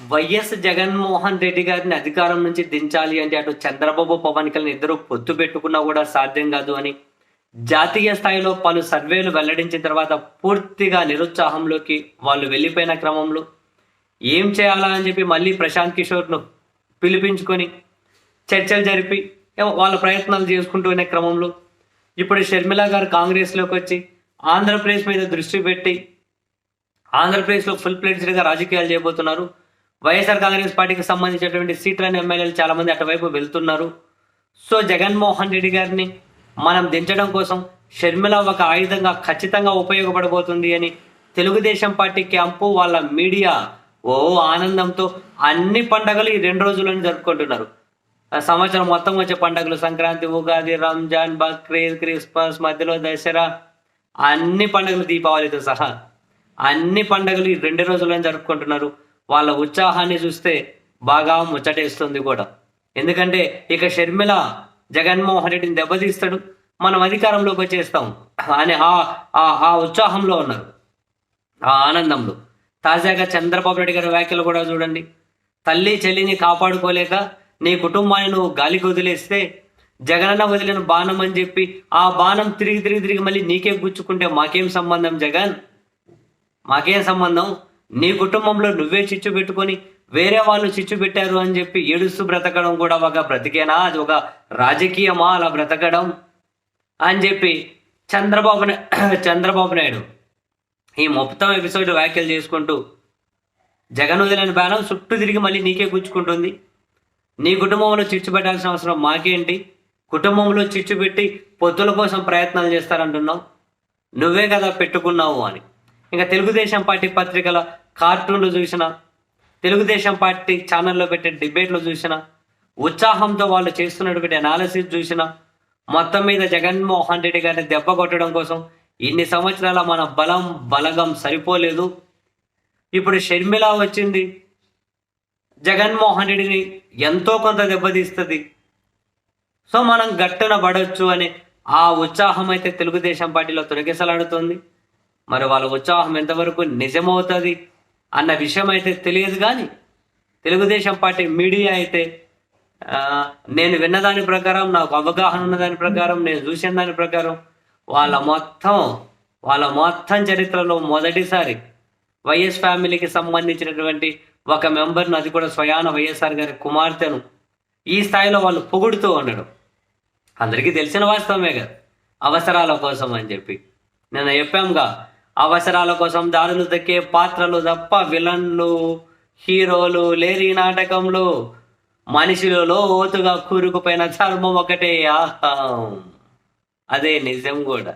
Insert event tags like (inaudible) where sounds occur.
YS Jaganmohan Reddy గారిని అధికారం నుంచి దించాలి అంటే అటు చంద్రబాబు పవన్ కళ్యాణ్ ఇద్దరు పొత్తు పెట్టుకున్నా కూడా సాధ్యం కాదు అని జాతీయ స్థాయిలో పలు సర్వేలు వెల్లడించిన తర్వాత పూర్తిగా నిరుత్సాహంలోకి వాళ్ళు వెళ్ళిపోయిన క్రమంలో ఏం చేయాలా అని చెప్పి మళ్ళీ ప్రశాంత్ కిషోర్ను పిలిపించుకొని చర్చలు జరిపి ఏమో వాళ్ళ ప్రయత్నాలు చేసుకుంటూనే క్రమంలో ఇప్పుడు షర్మిల గారు కాంగ్రెస్లోకి వచ్చి ఆంధ్రప్రదేశ్ మీద దృష్టి పెట్టి ఆంధ్రప్రదేశ్లో ఫుల్ ప్లేట్స్గా రాజకీయాలు చేయబోతున్నారు. వైఎస్ఆర్ కాంగ్రెస్ పార్టీకి సంబంధించినటువంటి సీట్లని ఎమ్మెల్యేలు చాలామంది అటువైపు వెళ్తున్నారు. సో జగన్మోహన్ రెడ్డి గారిని మనం దించడం కోసం షర్మిల ఒక ఆయుధంగా ఖచ్చితంగా ఉపయోగపడబోతుంది అని తెలుగుదేశం పార్టీ క్యాంపు వాళ్ళ మీడియా ఓ ఆనందంతో అన్ని పండగలు ఈ రెండు రోజులను జరుపుకుంటున్నారు. ఆ సంవత్సరం మొత్తం వచ్చే పండుగలు సంక్రాంతి ఉగాది రంజాన్ బక్రీద్ క్రిస్మస్ మధ్యలో దసరా అన్ని పండుగలు దీపావళితో సహా అన్ని పండుగలు ఈ రెండు రోజులను జరుపుకుంటున్నారు. వాళ్ళ ఉత్సాహాన్ని చూస్తే బాగా ముచ్చటేస్తుంది కూడా. ఎందుకంటే ఇక షర్మిల జగన్మోహన్ రెడ్డిని దెబ్బతీస్తాడు మనం అధికారంలోకి వచ్చేస్తాం. అని ఆ ఆ- ఆ ఉత్సాహంలో ఉన్నారు. ఆ ఆనందంలో. తాజాగా చంద్రబాబు నాయుడు గారి వ్యాఖ్యలు కూడా చూడండి. తల్లి చెల్లిని కాపాడుకోలేక నీ కుటుంబాన్ని నువ్వు గాలికి వదిలేస్తే జగనన్న వదిలిన బాణం అని చెప్పి ఆ బాణం తిరిగి తిరిగి తిరిగి మళ్ళీ నీకే గుచ్చుకుంటే మాకేం సంబంధం జగన్? మాకేం సంబంధం? నీ కుటుంబంలో నువ్వే చిచ్చు పెట్టుకొని వేరే వాళ్ళు చిచ్చు పెట్టారు అని చెప్పి ఏడుస్తూ బ్రతకడం కూడా ఒక బ్రతికేనా? అది ఒక రాజకీయమా? అలా బ్రతకడం అని చెప్పి చంద్రబాబు (clears throat) చంద్రబాబు నాయుడు ఈ మొత్తం ఎపిసోడ్ వ్యాఖ్యలు చేసుకుంటూ జగన్ వదిలిన బాణం చుట్టూ తిరిగి మళ్ళీ నీకే గుచ్చుకుంటుంది. నీ కుటుంబంలో చిచ్చు పెట్టాల్సిన అవసరం మాకేంటి? కుటుంబంలో చిచ్చు పెట్టి పొత్తుల కోసం ప్రయత్నాలు చేస్తారంటున్నావు. నువ్వే కదా పెట్టుకున్నావు అని. ఇంకా తెలుగుదేశం పార్టీ పత్రికల కార్టూన్లు చూసిన తెలుగుదేశం పార్టీ ఛానల్లో పెట్టే డిబేట్లు చూసిన ఉత్సాహంతో వాళ్ళు చేస్తున్నటువంటి అనాలిసిస్ చూసిన మొత్తం మీద జగన్మోహన్ రెడ్డి గారిని దెబ్బ కొట్టడం కోసం ఇన్ని సంవత్సరాల మన బలం బలగం సరిపోలేదు. ఇప్పుడు షర్మిల వచ్చింది. జగన్మోహన్ రెడ్డిని ఎంతో కొంత దెబ్బతీస్తుంది. సో మనం గట్టున పడవచ్చు అని ఆ ఉత్సాహం అయితే తెలుగుదేశం పార్టీలో తొలగిసలాడుతుంది. మరి వాళ్ళ ఉత్సాహం ఎంతవరకు నిజమవుతుంది అన్న విషయం అయితే తెలియదు కానీ తెలుగుదేశం పార్టీ మీడియా అయితే నేను విన్న దాని ప్రకారం నాకు అవగాహన ఉన్న దాని ప్రకారం నేను చూసిన దాని ప్రకారం వాళ్ళ మొత్తం వాళ్ళ మొత్తం చరిత్రలో మొదటిసారి వైఎస్ ఫ్యామిలీకి సంబంధించినటువంటి ఒక మెంబర్ను అది కూడా స్వయాన వైఎస్ఆర్ గారి కుమార్తెను ఈ స్థాయిలో వాళ్ళు పొగుడుతూ ఉండడం. అందరికీ తెలిసిన వాస్తవమే కదా. అవసరాల కోసం అని చెప్పి. నేను చెప్పాంగా అవసరాల కోసం దారులు దక్కే పాత్రలు తప్ప విలన్లు హీరోలు లేరి నాటకంలో మనిషిలో ఓతుగా కూరుకుపోయిన చర్మం ఒకటే. ఆహా. అదే నిజం కూడా.